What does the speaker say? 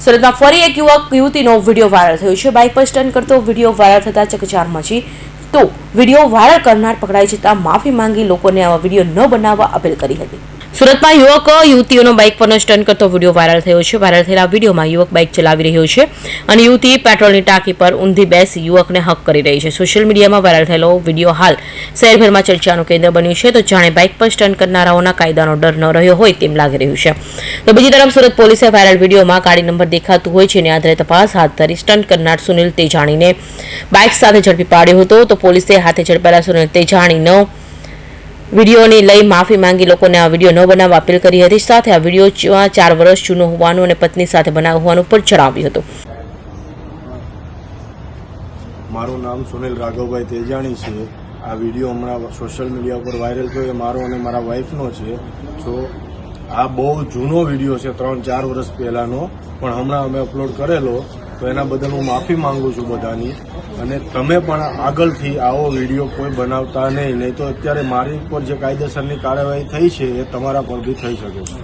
સુરતમાં ફરી એક યુવક, યુવતીનો વીડિયો વાયરલ થયો છે. બાઇક પર સ્ટન્ટ કરતો વીડિયો વાયરલ થતા ચકચાર મચી. તો વીડિયો વાયરલ કરનાર પકડાઈ જતા માફી માંગી લોકોને આવા વીડિયો ન બનાવવા અપીલ કરી હતી. સુરતમાં યુવક, યુવતીઓનો બાઇક પરનો સ્ટન્ટ કરતો વીડિયો વાયરલ થયો છે. વાયરલ થયેલા વિડીયોમાં યુવક બાઇક ચલાવી રહ્યો છે અને યુવતી પેટ્રોલની ટાંકી પર ઊંધી બેસી યુવકને હક કરી રહી છે. સોશિયલ મીડિયામાં વાયરલ થયેલો વીડિયો હાલ શહેરભરમાં ચર્ચાનું કેન્દ્ર બન્યું છે. તો જાણે બાઇક પર સ્ટન્ટ કરનારાઓના કાયદાનો ડર ન રહ્યો હોય તેમ લાગી રહ્યું છે. તો બીજી તરફ સુરત પોલીસે વાયરલ વિડીયોમાં ગાડી નંબર દેખાતું હોય છે. અને આધારે તપાસ હાથ ધરી સ્ટન્ટ કરનાર સુનિલ તેજાણીને બાઇક સાથે ઝડપી પાડ્યો હતો. તો પોલીસે હાથે ઝડપાયેલા સુનિલ તેજાણીનો વિડીયોને લઈ માફી માંગી લોકોને આ વીડિયો ન બનાવવા અપીલ કરી હતી. સાથે આ વીડિયો ચાર વર્ષ જૂનો હોવાનું અને પત્ની સાથે બનાવ હોવાનું પણ જણાવ્યું હતું. મારું નામ સુનિલ રાઘવભાઈ તેજાણી છે. આ વીડિયો હમણાં સોશિયલ મીડિયા ઉપર વાયરલ થયો. એ મારો અને મારા વાઈફનો છે. તો આ બહુ જૂનો વીડિયો છે, ત્રણ ચાર વર્ષ પહેલાંનો. પણ હમણાં અમે અપલોડ કરેલો. તો એના બદલ હું માફી માંગુ છું બધાની. અને તમે પણ આગળથી આવો વીડિયો કોઈ બનાવતા નહીં. નહીં તો અત્યારે મારી ઉપર જે કાયદેસરની કાર્યવાહી થઈ છે એ તમારા પર બી થઈ શકે છે.